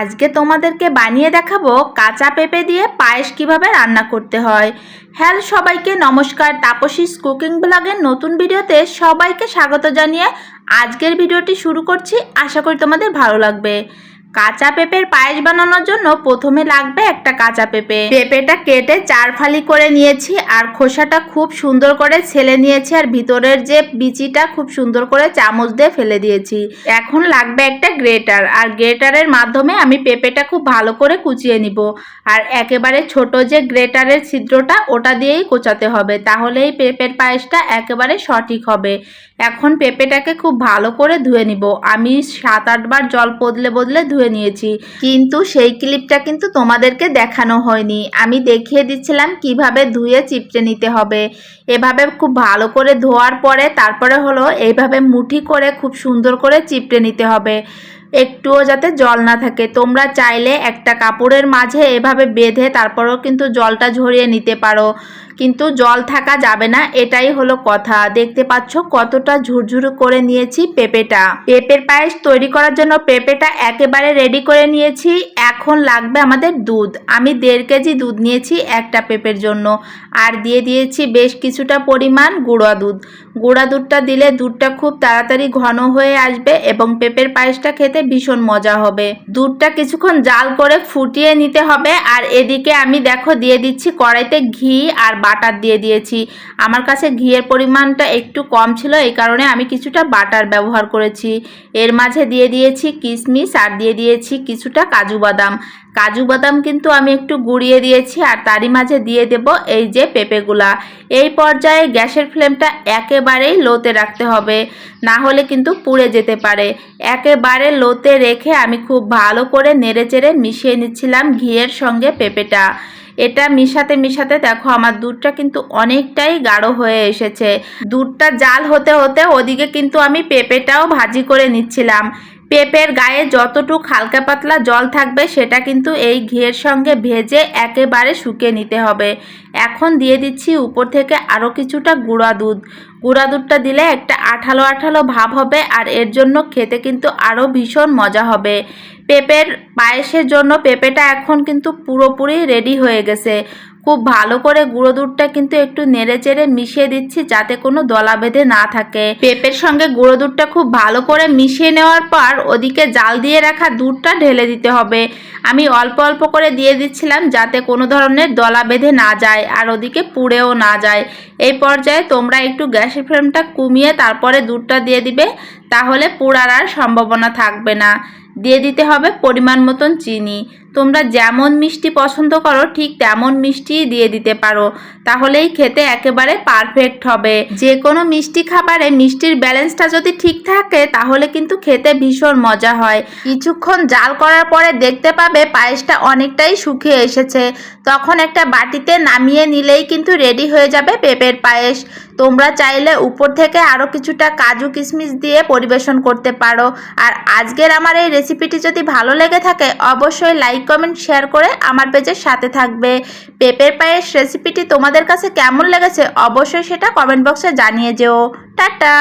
আজকে তোমাদেরকে বানিয়ে দেখাবো কাঁচা পেঁপে দিয়ে পায়েস কীভাবে রান্না করতে হয়। হ্যাল সবাইকে, নমস্কার। তাপসীস কুকিং ব্লগের নতুন ভিডিওতে সবাইকে স্বাগত জানিয়ে আজকের ভিডিওটি শুরু করছি। আশা করি তোমাদের ভালো লাগবে। কাঁচা পেঁপের পায়েস বানানোর জন্য প্রথমে লাগবে একটা কাঁচা পেঁপে। পেঁপেটা কেটে চার ফালি করে নিয়েছি আর খোসাটা খুব সুন্দর করে ছেলে নিয়েছি আর ভিতরের যে বিচিটা খুব সুন্দর করে চামচ দিয়ে ফেলে দিয়েছি। এখন লাগবে একটা গ্রেটার আর গ্রেটারের মাধ্যমে আমি পেঁপেটা খুব ভালো করে কুচিয়ে নিব। আর একেবারে ছোট যে গ্রেটারের ছিদ্রটা, ওটা দিয়েই কোচাতে হবে। তাহলেই পেঁপের পায়েসটা একেবারে সঠিক হবে। এখন পেঁপেটাকে খুব ভালো করে ধুয়ে নিব। আমি সাত আটবার জল বদলে বদলে ধুয়ে নিয়েছি। কিন্তু সেই ক্লিপটা কিন্তু তোমাদেরকে দেখানো হয়নি। আমি দেখিয়ে দিচ্ছিলাম কীভাবে ধুয়ে চিপটে নিতে হবে। এভাবে খুব ভালো করে ধোয়ার পরে তারপরে হলো এইভাবে মুঠি করে খুব সুন্দর করে চিপটে নিতে হবে। একটুও যাতে জল না থাকে। তোমরা চাইলে একটা কাপড়ের মাঝে এভাবে বেঁধে তারপরেও কিন্তু জলটা ঝরিয়ে নিতে পারো। কিন্তু জল থাকা যাবে না, এটাই হলো কথা। দেখতে পাচ্ছ কতটা ঝুরঝুরু করে নিয়েছি পেঁপেটা। পেঁপের পায়েস তৈরি করার জন্য পেঁপেটা একেবারে রেডি করে নিয়েছি। এখন লাগবে আমাদের দুধ। আমি দেড় কেজি দুধ নিয়েছি একটা পেঁপের জন্য। আর দিয়ে দিয়েছি বেশ কিছুটা পরিমাণ গুঁড়া দুধ। গুঁড়া দুধটা দিলে দুধটা খুব তাড়াতাড়ি ঘন হয়ে আসবে এবং পেঁপের পায়েসটা খেতে ভীষণ মজা হবে। দুধটা কিছুক্ষণ জাল করে ফুটিয়ে নিতে হবে। আর এদিকে আমি দেখো দিয়ে দিচ্ছি কড়াইতে ঘি আর বাটার দিয়ে দিয়েছি। আমার কাছে ঘিয়ের পরিমাণটা একটু কম ছিল, এই কারণে আমি কিছুটা বাটার ব্যবহার করেছি। এর মাঝে দিয়ে দিয়েছি কিশমিশ আর দিয়ে দিয়েছি কিছুটা কাজু বাদাম। কাজু বাদাম কিন্তু আমি একটু গুঁড়িয়ে দিয়েছি আর তারই মাঝে দিয়ে দেব এই যে পেঁপেগুলা। এই পর্যায়ে গ্যাসের ফ্লেমটা একেবারেই লোতে রাখতে হবে, না হলে কিন্তু পুড়ে যেতে পারে। একেবারে লোতে রেখে আমি খুব ভালো করে নেড়েচেড়ে মিশিয়ে নিচ্ছিলাম ঘিয়ের সঙ্গে পেঁপেটা। এটা মিশাতে মিশাতে দেখো আমার দুধটা কিন্তু অনেকটাই গাঢ় হয়ে এসেছে। দুধটা জাল হতে হতে ওদিকে কিন্তু আমি পেঁপেটাও ভাজি করে নিচ্ছিলাম। পেঁপের গায়ে যতটুক হালকা পাতলা জল থাকবে সেটা কিন্তু এই ঘিয়ের সঙ্গে ভেজে একেবারে শুকিয়ে নিতে হবে। এখন দিয়ে দিচ্ছি উপর থেকে আরও কিছুটা গুঁড়া দুধ। গুঁড়া দুধটা দিলে একটা আঠালো আঠালো ভাব হবে আর এর জন্য খেতে কিন্তু আরও ভীষণ মজা হবে। পেঁপের পায়েসের জন্য পেঁপেটা এখন কিন্তু পুরোপুরি রেডি হয়ে গেছে। খুব ভালো করে গুঁড়ো দুধটা কিন্তু একটু নেড়ে চেড়ে মিশিয়ে দিচ্ছি যাতে কোনো দলা বেঁধে না থাকে। পেঁপের সঙ্গে গুঁড়ো দুধটা খুব ভালো করে মিশিয়ে নেওয়ার পর ওদিকে জাল দিয়ে রাখা দুধটা ঢেলে দিতে হবে। আমি অল্প অল্প করে দিয়ে দিচ্ছিলাম যাতে কোনো ধরনের দলা বেঁধে না যায় আর ওদিকে পুড়েও না যায়। এই পর্যায়ে তোমরা একটু গ্যাসের ফ্লেমটা কমিয়ে তারপরে দুধটা দিয়ে দিবে, তাহলে পুড়ার আর সম্ভাবনা থাকবে না। দিয়ে দিতে হবে পরিমাণ মতন চিনি। তোমরা যেমন মিষ্টি পছন্দ করো, ঠিক তেমন মিষ্টিই দিয়ে দিতে পারো। তাহলেই খেতে একেবারে পারফেক্ট হবে। যে কোনো মিষ্টি খাবারে মিষ্টির ব্যালেন্সটা যদি ঠিক থাকে, তাহলে কিন্তু খেতে ভীষণ মজা হয়। কিছুক্ষণ জাল করার পরে দেখতে পাবে পায়েসটা অনেকটাই শুকিয়ে এসেছে। তখন একটা বাটিতে নামিয়ে নিলেই কিন্তু রেডি হয়ে যাবে পেঁপের পায়েস। তোমরা চাইলে উপর থেকে আরও কিছুটা কাজু কিশমিশ দিয়ে পরিবেশন করতে পারো। আর আজকের আমার এই রেসিপিটি যদি ভালো লেগে থাকে, অবশ্যই লাইক কমেন্ট শেয়ার করে আমার পেজের সাথে থাকবে। পেঁপের পায়েস রেসিপিটি তোমাদের কাছে কেমন লেগেছে অবশ্যই সেটা কমেন্ট বক্সে জানিয়ে যেও। টাটা!